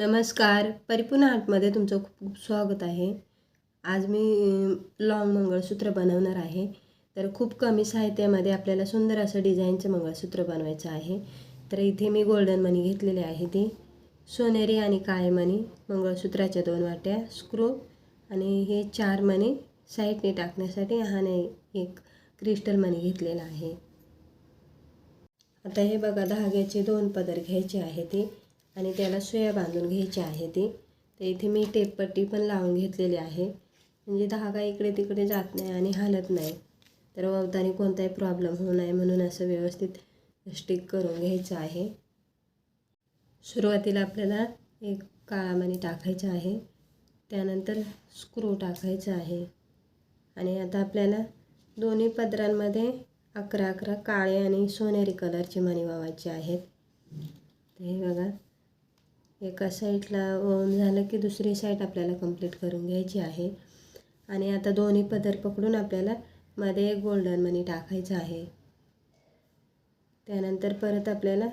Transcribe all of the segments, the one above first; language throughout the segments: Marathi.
नमस्कार. परिपूर्ण आर्टमध्ये तुमचं खूप खूप स्वागत आहे. आज मी लॉंग मंगळसूत्र बनवणार आहे. तर खूप कमी साहित्यामध्ये आपल्याला सुंदर असं डिझाईनचं मंगळसूत्र बनवायचं आहे. तर इथे मी गोल्डन मनी घेतलेले आहे ती. सोनेरी आणि काळे मणी मंगळसूत्राच्या दोन वाट्या स्क्रू आणि हे चार मणी साईडने टाकण्यासाठी हा नाही एक क्रिस्टल मणी घेतलेला आहे. आता हे बघा धाग्याचे दोन पदर घ्यायचे आहे ते. आणि त्याला सुया बांधून घ्यायची आहे ती. तर इथे मी टेपपट्टी पण लावून घेतलेली आहे. म्हणजे धागा इकडे तिकडे जात नाही आणि हालत नाही. तर ववतानी कोणताही प्रॉब्लेम होऊ नये म्हणून असं व्यवस्थित स्टिक करून घ्यायचं आहे. सुरुवातीला आपल्याला एक काळा मणी टाकायचा आहे. त्यानंतर स्क्रू टाकायचा आहे. आणि आता आपल्याला दोन्ही पदरांमध्ये अकरा अकरा काळे आणि सोनेरी कलरची मणी वावायची आहेत. ते हे बघा. एका साईडला ओन झालं की दुसरी साईड आपल्याला कंप्लीट करून घ्यायची आहे. आणि आता दोन्ही पदर पकडून आपल्याला मध्ये एक गोल्डन मनी टाकायचं आहे. त्यानंतर परत आपल्याला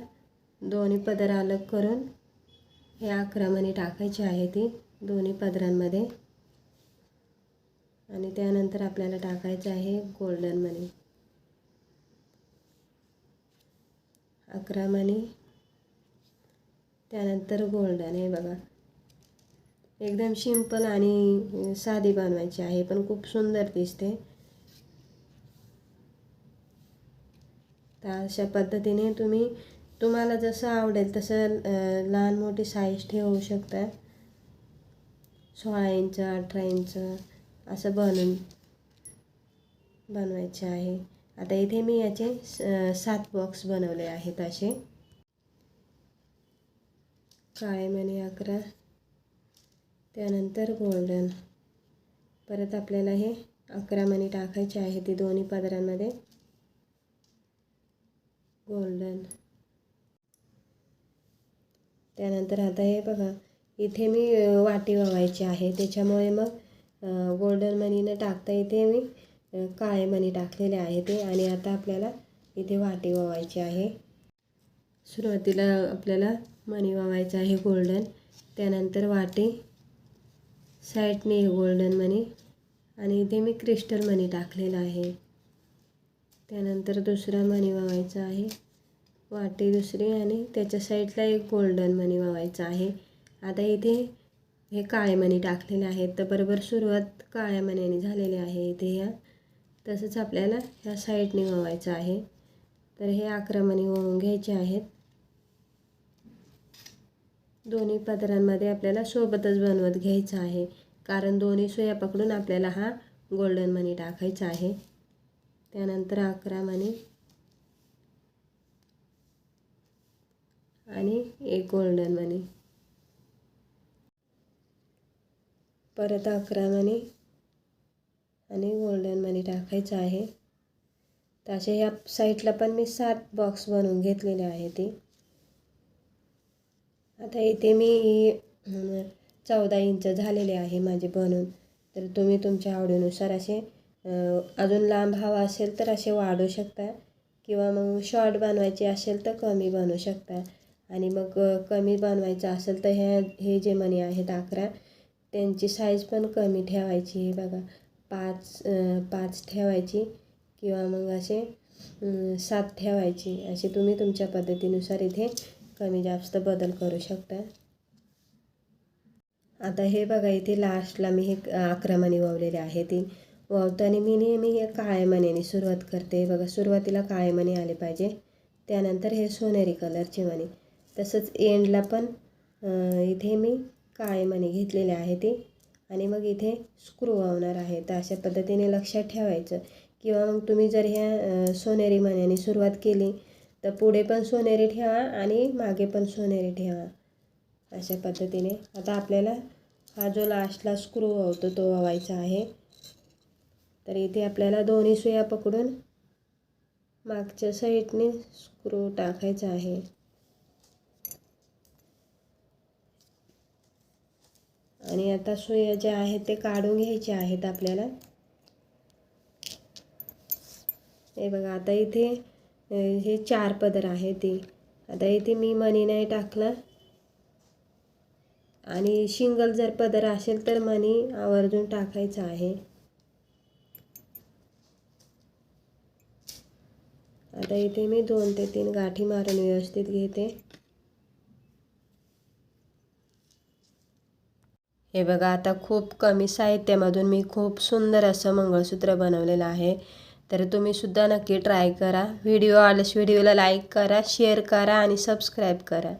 दोन्ही पदर अलग करून हे अकरा मनी टाकायची आहे ती दोन्ही पदरांमध्ये. आणि त्यानंतर आपल्याला टाकायचं आहे गोल्डन मनी अकरा मनी त्यानंतर गोल्डन हे बघा. एकदम सिंपल आणि साधी बनवायची आहे पण खूप सुंदर दिसते. तर अशा पद्धतीने तुम्ही तुम्हाला जसं आवडेल तसं लहान मोठी साईज ठेवू शकता. सोळा इंच अठरा इंच असं बनून बनवायचे आहे. आता इथे मी याचे सात बॉक्स बनवले आहेत असे. काळेमणी अकरा त्यानंतर गोल्डन. परत आपल्याला हे अकरा मणी टाकायचे आहे ती दोन्ही पदरांमध्ये. गोल्डन. त्यानंतर आता हे बघा इथे मी वाटी वावायची आहे. त्याच्यामुळे मग गोल्डन मनी टाकता इथे मी काळे मणी टाकलेले आहे ते आणि आता आपल्याला इथे वाटी वावायची आहे. सुरुवातीला आपल्याला मणी वावायचं आहे गोल्डन त्यानंतर वाटी साईडने गोल्डन मनी आणि इथे मी क्रिस्टल मनी टाकलेला आहे. त्यानंतर दुसरा मणी वावायचा आहे. वाटी दुसरी आणि त्याच्या साईडला एक गोल्डन मनी वावायचा आहे. आता इथे हे काळे मणी टाकलेले आहेत. तर बरोबर सुरुवात काळ्या मण्याने झालेली आहे इथे ह्या तसंच आपल्याला ह्या साईडने वावायचं आहे. तर हे अकरा मणी वावून घ्यायचे आहेत. दोन्ही पदरांमध्ये आपल्याला सोबतच बनवत घ्यायचं आहे. कारण दोन्ही सोया पकडून आपल्याला हा गोल्डन मनी टाकायचा आहे. त्यानंतर अकरा मनी आणि एक गोल्डन मनी परत अकरा मनी आणि गोल्डन मनी टाकायचं आहे. तर असे ह्या साईडला पण मी सात बॉक्स बनवून घेतलेले आहे ते. आता इथे मी चौदा इंच झालेले आहे माझे बनवून तर तुम्ही तुमच्या आवडीनुसार असे अजून लांब हवा असेल तर असे वाढू शकता. किंवा मग शॉर्ट बनवायचे असेल तर कमी बनवू शकता. आणि मग कमी बनवायचं असेल तर ह्या हे जे मणी आहेत अकरा त्यांची साईज पण कमी ठेवायची बघा. पाच पाच ठेवायची किंवा मग असे सात ठेवायची. असे तुम्ही तुमच्या पद्धतीनुसार इथे कमी जास्त बदल करू शकता आता हे बघा इथे लास्टला मी हे अकरा मणी वावलेले आहे ती. वावताना मी नेहमी हे काळ्या मणीने सुरुवात करते. बघा सुरुवातीला काळे मणी आले पाहिजे. त्यानंतर हे सोनेरी कलरचे मणी. तसंच एंडला पण इथे मी काळे मणी घेतलेले आहे ते. आणि मग इथे स्क्रू वावणार आहे. तर अशा पद्धतीने लक्षात ठेवायचं. किंवा मग तुम्ही जर ह्या सोनेरी मण्याने सुरुवात केली तर पुढे पण सोनेरी ठेवा आणि मागे पण सोनेरी ठेवा. अशा पद्धतीने. आता आपल्याला हा जो लास्टला स्क्रू होतो तो हवायचा आहे. तर इथे आपल्याला दोन्ही सुया पकडून मागच्या साईडने स्क्रू टाकायचा आहे. आणि आता सुया ज्या आहेत ते काढून घ्यायचे आहेत आपल्याला. हे बघा आता इथे हे चार पदर आहे ते. आता इथे मी मनी नाही टाकला. आणि शिंगल जर पदर असेल तर मनी आवर्जून टाकायचं आहे. आता इथे मी दोन ते तीन गाठी मारून व्यवस्थित घेते. हे बघा आता खूप कमी साहित्यामधून मी खूप सुंदर असं मंगळसूत्र बनवलेलं आहे. तर तुम्ही सुद्धा नक्की ट्राय करा. व्हिडिओ आल्यास व्हिडिओला लाईक करा शेअर करा आणि सबस्क्राईब करा.